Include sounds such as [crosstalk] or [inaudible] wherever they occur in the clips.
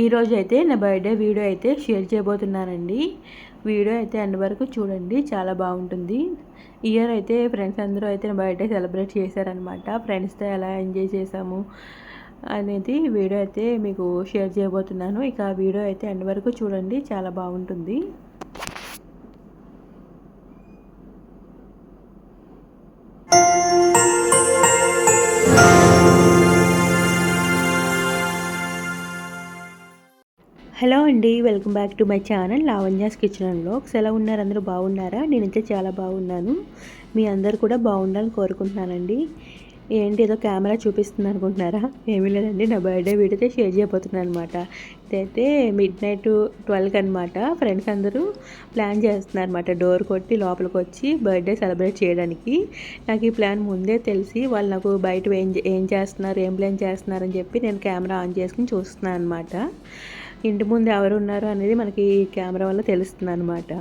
ఈరోజు అయితే నా బర్త్డే వీడియో అయితే షేర్ చేయబోతున్నానండి. వీడియో అయితే ఎండ్ వరకు చూడండి చాలా బాగుంటుంది. ఇయర్ అయితే ఫ్రెండ్స్ అందరూ అయితే నా బర్త్డే సెలబ్రేట్ చేశారనమాట ఫ్రెండ్స్తో ఎలా ఎంజాయ్ చేశాము అనేది వీడియో అయితే మీకు షేర్ చేయబోతున్నాను. ఇక వీడియో అయితే ఎండ్ వరకు చూడండి చాలా బాగుంటుంది. హలో అండి welcome back to my channel Lavanya's kitchen and blogs ఎలా ఉన్నారు? అందరూ బాగున్నారా? నేనైతే చాలా బాగున్నాను. మీ అందరు కూడా బాగుండాలని కోరుకుంటున్నానండి. ఏంటి ఏదో కెమెరా చూపిస్తుంది అనుకుంటున్నారా? ఏమీ లేదండి నా బర్త్డే వీడియోతే షేర్ చేయబోతున్నాను అనమాట ఇదైతే మిడ్ నైట్ ట్వెల్వ్కి అనమాట ఫ్రెండ్స్ అందరూ ప్లాన్ చేస్తున్నారు అనమాట డోర్ కొట్టి లోపలికి వచ్చి బర్త్డే సెలబ్రేట్ చేయడానికి. నాకు ఈ ప్లాన్ ముందే తెలిసి వాళ్ళు నాకు బయట ఏం ఏం చేస్తున్నారు ఏం ప్లాన్ చేస్తున్నారని చెప్పి నేను కెమెరా ఆన్ చేసుకుని చూస్తున్నాను అనమాట ఇంటి ముందు ఎవరు ఉన్నారు అనేది మనకి కెమెరా వల్ల తెలుస్తుంది అనమాట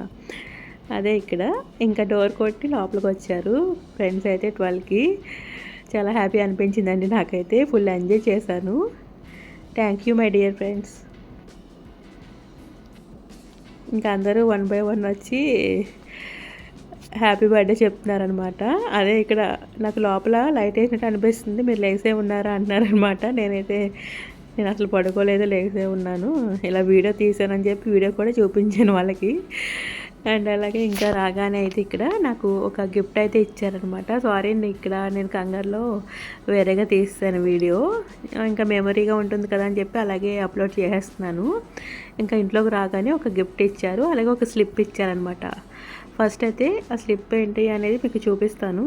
అదే ఇక్కడ ఇంకా డోర్ కొట్టి లోపలికి వచ్చారు ఫ్రెండ్స్ అయితే ట్వెల్వ్కి. చాలా హ్యాపీ అనిపించిందండి నాకైతే. ఫుల్ ఎంజాయ్ చేశాను. Thank you my dear friends. ఇంకా అందరూ వన్ బై వన్ వచ్చి హ్యాపీ బర్త్డే చెప్తున్నారనమాట అదే ఇక్కడ నాకు లోపల లైట్ వేసినట్టు అనిపిస్తుంది. మీరు లేసే ఉన్నారా అంటున్నారనమాట నేనైతే నేను అసలు పడుకోలేదు లేసే ఉన్నాను. ఇలా వీడియో తీసానని చెప్పి వీడియో కూడా చూపించాను వాళ్ళకి. అండ్ అలాగే ఇంకా రాగానే అయితే ఇక్కడ నాకు ఒక గిఫ్ట్ అయితే ఇచ్చారనమాట. సారీ ఇక్కడ నేను కంగారులో వేరేగా తీస్తాను వీడియో. ఇంకా మెమరీగా ఉంటుంది కదా అని చెప్పి అలాగే అప్లోడ్ చేసేస్తున్నాను ఇంకా ఇంట్లోకి రాగానే ఒక గిఫ్ట్ ఇచ్చారు. అలాగే ఒక స్లిప్ ఇచ్చారనమాట. ఫస్ట్ అయితే ఆ స్లిప్ ఏంటి అనేది మీకు చూపిస్తాను.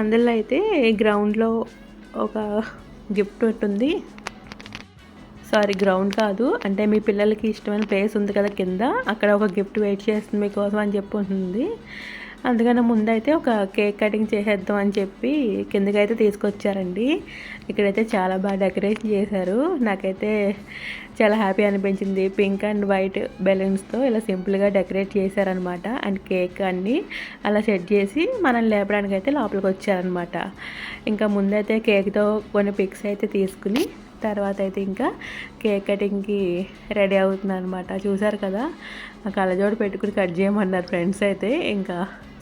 అందులో అయితే గ్రౌండ్లో ఒక గిఫ్ట్ ఉంటుంది. సారీ గ్రౌండ్ కాదు. అంటే మీ పిల్లలకి ఇష్టమైన ప్లేస్ ఉంది కదా కింద. అక్కడ ఒక గిఫ్ట్ వెయిట్ చేస్తుంది మీకోసం అని చెప్పి ఉంటుంది. అందుకని ముందైతే ఒక కేక్ కటింగ్ చేసేద్దాం అని చెప్పి కిందకైతే తీసుకొచ్చారండి. ఇక్కడైతే చాలా బాగా డెకరేషన్ చేశారు. నాకైతే చాలా హ్యాపీ అనిపించింది. పింక్ అండ్ వైట్ బెలూన్స్తో ఇలా సింపుల్గా డెకరేట్ చేశారనమాట అండ్ కేక్ అన్నీ అలా సెట్ చేసి మనం లేపడానికి అయితే లోపలికి వచ్చారనమాట ఇంకా ముందైతే కేక్తో కొన్ని పిక్స్ అయితే తీసుకుని తర్వాత అయితే ఇంకా కేక్ కటింగ్కి రెడీ అవుతుంది అనమాట చూసారు కదా కళ్ళజోడు పెట్టుకుని కట్ చేయమన్నారు ఫ్రెండ్స్ అయితే. ఇంకా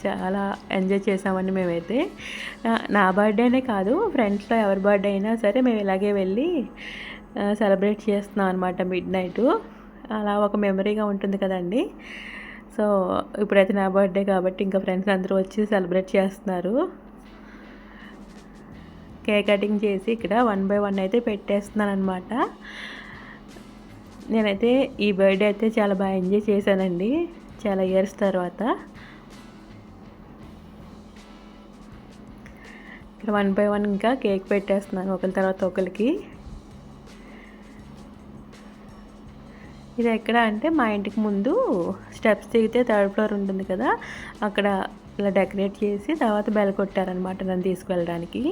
చాలా ఎంజాయ్ చేసామండి మేమైతే. నా బర్త్డేనే కాదు ఫ్రెండ్స్లో ఎవరి బర్త్డే అయినా సరే మేము ఇలాగే వెళ్ళి సెలబ్రేట్ చేస్తున్నాం అనమాట మిడ్ నైట్. అలా ఒక మెమరీగా ఉంటుంది కదండి. సో ఇప్పుడైతే నా బర్త్డే కాబట్టి ఇంకా ఫ్రెండ్స్ అందరూ వచ్చి సెలబ్రేట్ చేస్తున్నారు. కేక్ కటింగ్ చేసి ఇక్కడ వన్ బై వన్ అయితే పెట్టేస్తున్నాను అనమాట నేనైతే ఈ బర్త్డే అయితే చాలా బాగా ఎంజాయ్ చేశానండి చాలా ఇయర్స్ తర్వాత. ఇక్కడ వన్ బై వన్ ఇంకా కేక్ పెట్టేస్తున్నాను ఒకరి తర్వాత ఒకరికి ఇది ఎక్కడ అంటే మా ఇంటికి ముందు స్టెప్స్ దిగితే థర్డ్ ఫ్లోర్ ఉంటుంది కదా అక్కడ ఇలా డెకరేట్ చేసి తర్వాత బెల్ కొట్టారనమాట నన్ను తీసుకువెళ్ళడానికి.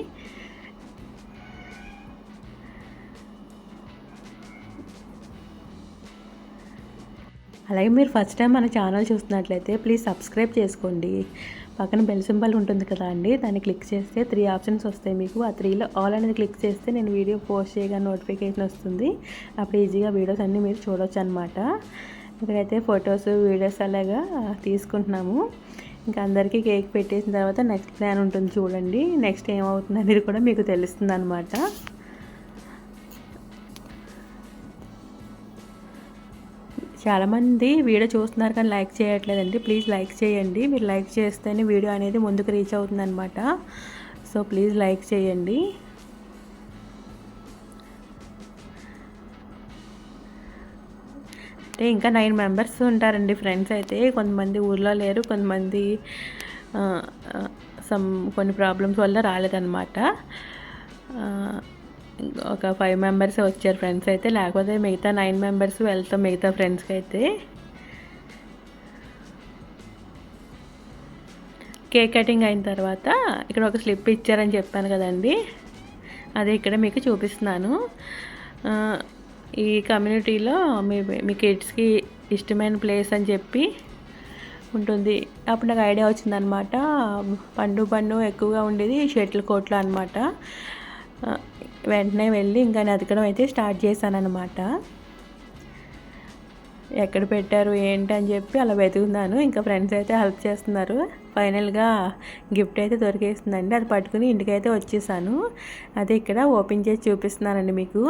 అలాగే మీరు ఫస్ట్ టైం మన ఛానల్ చూస్తున్నట్లయితే ప్లీజ్ సబ్స్క్రైబ్ చేసుకోండి. పక్కన బెల్ సింబల్ ఉంటుంది కదా అండి దాన్ని క్లిక్ చేస్తే త్రీ ఆప్షన్స్ వస్తాయి మీకు. ఆ త్రీలో ఆల్ అనేది క్లిక్ చేస్తే నేను వీడియో పోస్ట్ చేయగా నోటిఫికేషన్ వస్తుంది. అప్పుడు ఈజీగా వీడియోస్ అన్నీ మీరు చూడవచ్చు అనమాట ఇక్కడైతే ఫొటోస్ వీడియోస్ అలాగా తీసుకుంటున్నాము. ఇంకా అందరికీ కేక్ పెట్టేసిన తర్వాత నెక్స్ట్ ప్లాన్ ఉంటుంది చూడండి. నెక్స్ట్ ఏమవుతుంది అనేది కూడా మీకు తెలుస్తుంది అనమాట చాలామంది వీడియో చూస్తున్నారు కానీ లైక్ చేయట్లేదండి. ప్లీజ్ లైక్ చేయండి. మీరు లైక్ చేస్తేనే వీడియో అనేది ముందుకు రీచ్ అవుతుంది అనమాట సో ప్లీజ్ లైక్ చేయండి. అంటే ఇంకా నైన్ మెంబర్స్ ఉంటారండి ఫ్రెండ్స్ అయితే. కొంతమంది ఊర్లో లేరు. కొంతమంది సమ్ కొన్ని ప్రాబ్లమ్స్ వల్ల రాలేదన్నమాట. ఒక ఫైవ్ మెంబర్స్ వచ్చారు ఫ్రెండ్స్ అయితే. లేకపోతే మిగతా నైన్ మెంబర్స్ వెళ్తాం మిగతా ఫ్రెండ్స్కి అయితే. కేక్ కటింగ్ అయిన తర్వాత ఇక్కడ ఒక స్లిప్ ఇచ్చారని చెప్పాను కదండి. అదే ఇక్కడ మీకు చూపిస్తున్నాను. ఈ కమ్యూనిటీలో మీ మీ కిడ్స్కి ఇష్టమైన ప్లేస్ అని చెప్పి ఉంటుంది. అప్పుడు నాకు ఐడియా వచ్చిందనమాట పండు పండు ఎక్కువగా ఉండేది షటిల్ కోట్లో అనమాట వెంటనే వెళ్ళి ఇంకా నతకడం అయితే స్టార్ట్ చేశాను అనమాట ఎక్కడ పెట్టారు ఏంటి అని చెప్పి అలా వెతుకున్నాను. ఇంకా ఫ్రెండ్స్ అయితే హెల్ప్ చేస్తున్నారు. ఫైనల్గా గిఫ్ట్ అయితే దొరికేస్తుందండి అది పట్టుకుని ఇంటికైతే వచ్చేసాను. అదే ఇక్కడ ఓపెన్ చేసి చూపిస్తున్నానండి మీకు.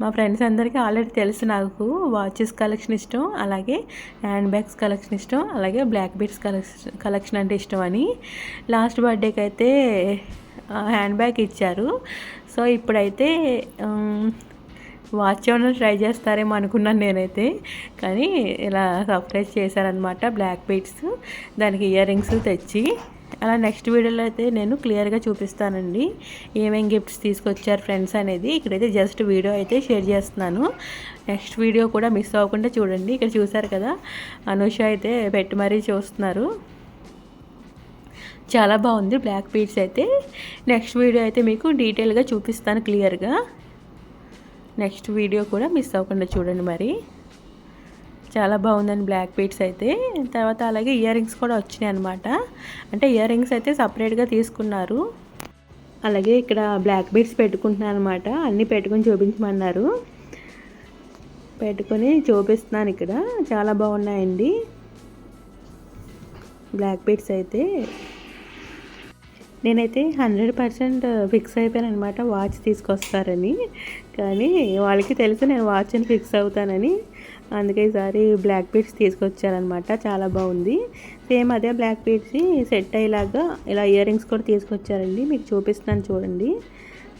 మా ఫ్రెండ్స్ అందరికీ ఆల్రెడీ తెలుసు నాకు. వాచెస్ కలెక్షన్ ఇష్టం అలాగే హ్యాండ్ బ్యాగ్స్ కలెక్షన్ ఇష్టం అలాగే బ్లాక్ బీట్స్ కలెక్షన్ కలెక్షన్ అంటే ఇష్టం అని. లాస్ట్ బర్త్డేకి అయితే హ్యాండ్ బ్యాగ్ ఇచ్చారు. సో ఇప్పుడైతే వాచ్ ఏమైనా ట్రై చేస్తారేమో అనుకున్నాను నేనైతే. కానీ ఇలా సర్ప్రైజ్ చేశారనమాట బ్లాక్ బీట్స్ దానికి ఇయర్ రింగ్స్ తెచ్చి. అలా నెక్స్ట్ వీడియోలో అయితే నేను క్లియర్గా చూపిస్తానండి. ఏమేమి గిఫ్ట్స్ తీసుకొచ్చారు ఫ్రెండ్స్ అనేది. ఇక్కడైతే జస్ట్ వీడియో అయితే షేర్ చేస్తున్నాను. నెక్స్ట్ వీడియో కూడా మిస్ అవ్వకుండా చూడండి. ఇక్కడ చూసారు కదా అనుష అయితే పెట్టి మరీ చూస్తున్నారు. చాలా బాగుంది బ్లాక్ బీడ్స్ అయితే. నెక్స్ట్ వీడియో అయితే మీకు డీటెయిల్గా చూపిస్తాను క్లియర్గా. నెక్స్ట్ వీడియో కూడా మిస్ అవ్వకుండా చూడండి మరి. చాలా బాగుందండి బ్లాక్ బీడ్స్ అయితే. తర్వాత అలాగే ఇయర్ రింగ్స్ కూడా వచ్చినాయి అనమాట అంటే ఇయర్ రింగ్స్ అయితే సపరేట్గా తీసుకున్నారు. అలాగే ఇక్కడ బ్లాక్ బీడ్స్ పెట్టుకుంటున్నాను అనమాట అన్నీ పెట్టుకుని చూపించమన్నారు. పెట్టుకొని చూపిస్తున్నాను ఇక్కడ. చాలా బాగున్నాయండి. బ్లాక్ బీడ్స్ అయితే. నేనైతే హండ్రెడ్ పర్సెంట్ ఫిక్స్ అయిపోయాను అనమాట వాచ్ తీసుకొస్తారని. కానీ వాళ్ళకి తెలుసు నేను వాచ్ని ఫిక్స్ అవుతానని. అందుకే ఈసారి బ్లాక్ బీడ్స్ తీసుకొచ్చారనమాట చాలా బాగుంది. సేమ్ అదే బ్లాక్ బీడ్స్ సెట్ అయ్యేలాగా ఇలా ఇయర్ రింగ్స్ కూడా తీసుకొచ్చారండి. మీకు చూపిస్తున్నాను చూడండి.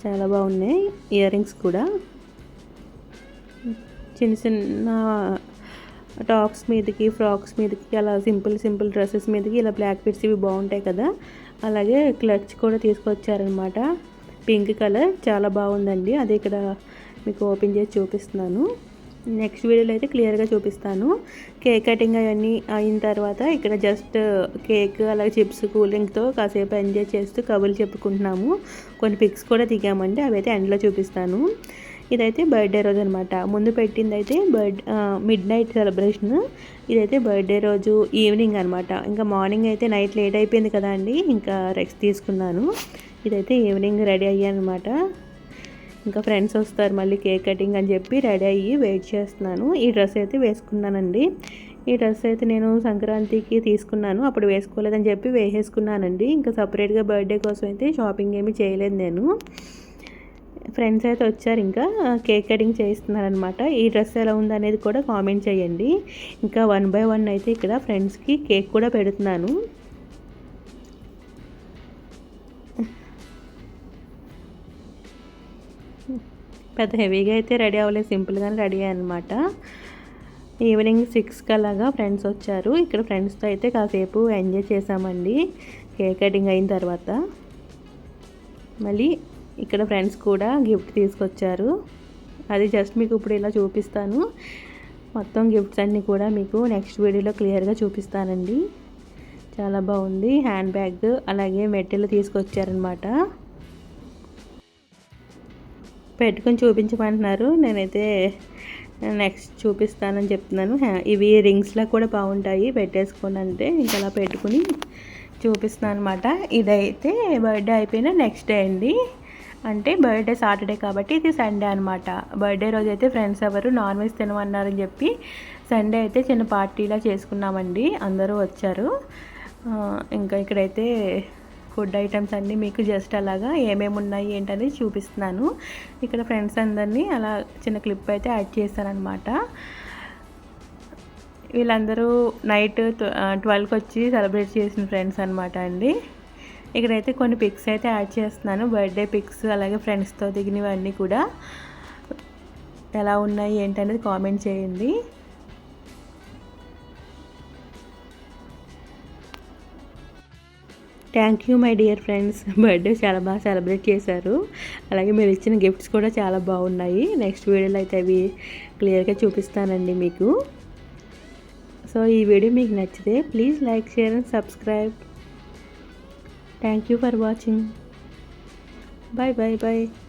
చాలా బాగున్నాయి ఇయర్ రింగ్స్ కూడా. చిన్న చిన్న టాప్స్ మీదకి ఫ్రాక్స్ మీదకి అలా సింపుల్ సింపుల్ డ్రెస్సెస్ మీదకి ఇలా బ్లాక్ బీడ్స్ ఇవి బాగుంటాయి కదా. అలాగే క్లచ్ కూడా తీసుకొచ్చారనమాట. పింక్ కలర్ చాలా బాగుందండి. అదే ఇక్కడ మీకు ఓపెన్ చేసి చూపిస్తున్నాను. నెక్స్ట్ వీడియోలో అయితే క్లియర్గా చూపిస్తాను. కేక్ కటింగ్ అవన్నీ అయిన తర్వాత ఇక్కడ జస్ట్ కేక్ అలాగే చిప్స్ కూలింగ్తో కాసేపు ఎంజాయ్ చేస్తూ కబుర్లు చెప్పుకుంటున్నాము. కొన్ని పిక్స్ కూడా దిగామండి. అవి అయితే ఎండ్లో చూపిస్తాను. ఇదైతే బర్త్డే రోజు అనమాట ముందు పెట్టింది అయితే బర్త్ మిడ్ నైట్ సెలబ్రేషన్ ఇదైతే బర్త్డే రోజు ఈవినింగ్ అనమాట ఇంకా మార్నింగ్ అయితే నైట్ లేట్ అయిపోయింది కదా అండి. ఇంకా రెక్స్ తీసుకున్నాను. ఇదైతే ఈవినింగ్ రెడీ అయ్యాను అనమాట ఇంకా ఫ్రెండ్స్ వస్తారు మళ్ళీ కేక్ కటింగ్ అని చెప్పి రెడీ అయ్యి వెయిట్ చేస్తున్నాను. ఈ డ్రెస్ అయితే వేసుకున్నానండి. ఈ డ్రెస్ అయితే నేను సంక్రాంతికి తీసుకున్నాను. అప్పుడు వేసుకోలేదని చెప్పి వేసేసుకున్నానండి. ఇంకా సపరేట్గా బర్త్డే కోసం అయితే షాపింగ్ ఏమీ చేయలేదు నేను. ఫ్రెండ్స్ అయితే వచ్చారు ఇంకా కేక్ కటింగ్ చేస్తున్నారనమాట ఈ డ్రెస్ ఎలా ఉందనేది అనేది కూడా కామెంట్ చేయండి. ఇంకా వన్ బై వన్ అయితే ఇక్కడ ఫ్రెండ్స్కి కేక్ కూడా పెడుతున్నాను. పెద్ద హెవీగా అయితే రెడీ అవ్వలేదు సింపుల్గానే రెడీ అనమాట ఈవినింగ్ సిక్స్కి అలాగా ఫ్రెండ్స్ వచ్చారు. ఇక్కడ ఫ్రెండ్స్తో అయితే కాసేపు ఎంజాయ్ చేసామండి కేక్ కటింగ్ అయిన తర్వాత. మళ్ళీ ఇక్కడ ఫ్రెండ్స్ కూడా గిఫ్ట్ తీసుకొచ్చారు. అది జస్ట్ మీకు ఇప్పుడు ఇలా చూపిస్తాను. మొత్తం గిఫ్ట్స్ అన్నీ కూడా మీకు నెక్స్ట్ వీడియోలో క్లియర్గా చూపిస్తానండి. చాలా బాగుంది. హ్యాండ్ బ్యాగ్ అలాగే మెట్టెలు తీసుకొచ్చారనమాట పెట్టుకొని చూపించమంటున్నారు. నేనైతే నెక్స్ట్ చూపిస్తానని చెప్తున్నాను. ఇవి రింగ్స్లా కూడా బాగుంటాయి. పెట్టేసుకోండి అంటే ఇంకా అలా పెట్టుకుని చూపిస్తున్నాను అనమాట ఇదైతే బర్త్డే అయిపోయిన నెక్స్ట్ డే అండి. అంటే బర్త్డే సాటర్డే కాబట్టి ఇది సండే అనమాట బర్త్డే రోజు అయితే ఫ్రెండ్స్ ఎవరు నాన్ వెజ్ తినమన్నారని చెప్పి సండే అయితే చిన్న పార్టీలా చేసుకున్నామండి. అందరూ వచ్చారు. ఇంకా ఇక్కడైతే ఫుడ్ ఐటమ్స్ అన్నీ మీకు జస్ట్ అలాగా ఏమేమి ఉన్నాయి ఏంటనేది చూపిస్తున్నాను. ఇక్కడ ఫ్రెండ్స్ అందరినీ అలా చిన్న క్లిప్ అయితే యాడ్ చేశానమాట వీళ్ళందరూ నైట్ ట్వెల్వ్కి వచ్చి సెలబ్రేట్ చేసిన ఫ్రెండ్స్ అనమాట అండి. ఇక్కడైతే కొన్ని పిక్స్ అయితే యాడ్ చేస్తున్నాను. బర్త్డే పిక్స్ అలాగే ఫ్రెండ్స్తో దిగినవన్నీ కూడా ఎలా ఉన్నాయి ఏంటనేది కామెంట్ చేయండి. Thank you my dear friends. [laughs] Birthday చాలా బాగా సెలబ్రేట్ చేశారు. అలాగే మీరు ఇచ్చిన గిఫ్ట్స్ కూడా చాలా బాగున్నాయి. నెక్స్ట్ వీడియోలో అయితే అవి క్లియర్గా చూపిస్తానండి మీకు. సో ఈ వీడియో మీకు నచ్చితే please like share and subscribe. Thank you for watching. Bye bye bye.